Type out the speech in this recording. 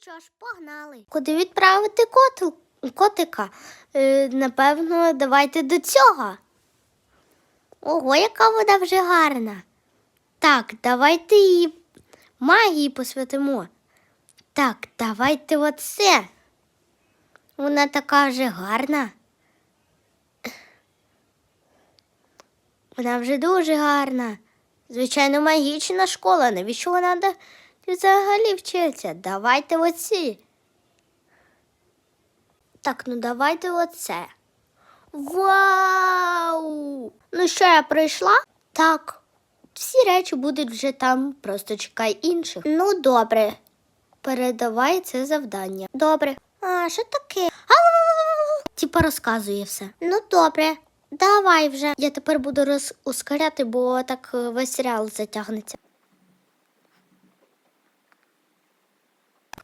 що ж, погнали. Куди відправити котил, котика? Е, напевно, давайте до цього. Ого, яка вона вже гарна. Так, давайте її магії посвятимо. Так, давайте оце. Вона така вже гарна. Вона вже дуже гарна. Звичайно, магічна школа. Навіщо вона де взагалі вчиться? Давайте оці. Так, ну давайте оце. Вау! Ну що, я прийшла? Так. Всі речі будуть вже там, просто чекай інших. Ну, добре. Передавай це завдання. Добре. А, що таке? Типа розказує все. Ну, добре. Давай вже. Я тепер буду роз... ускоряти, бо так е, весь серіал затягнеться.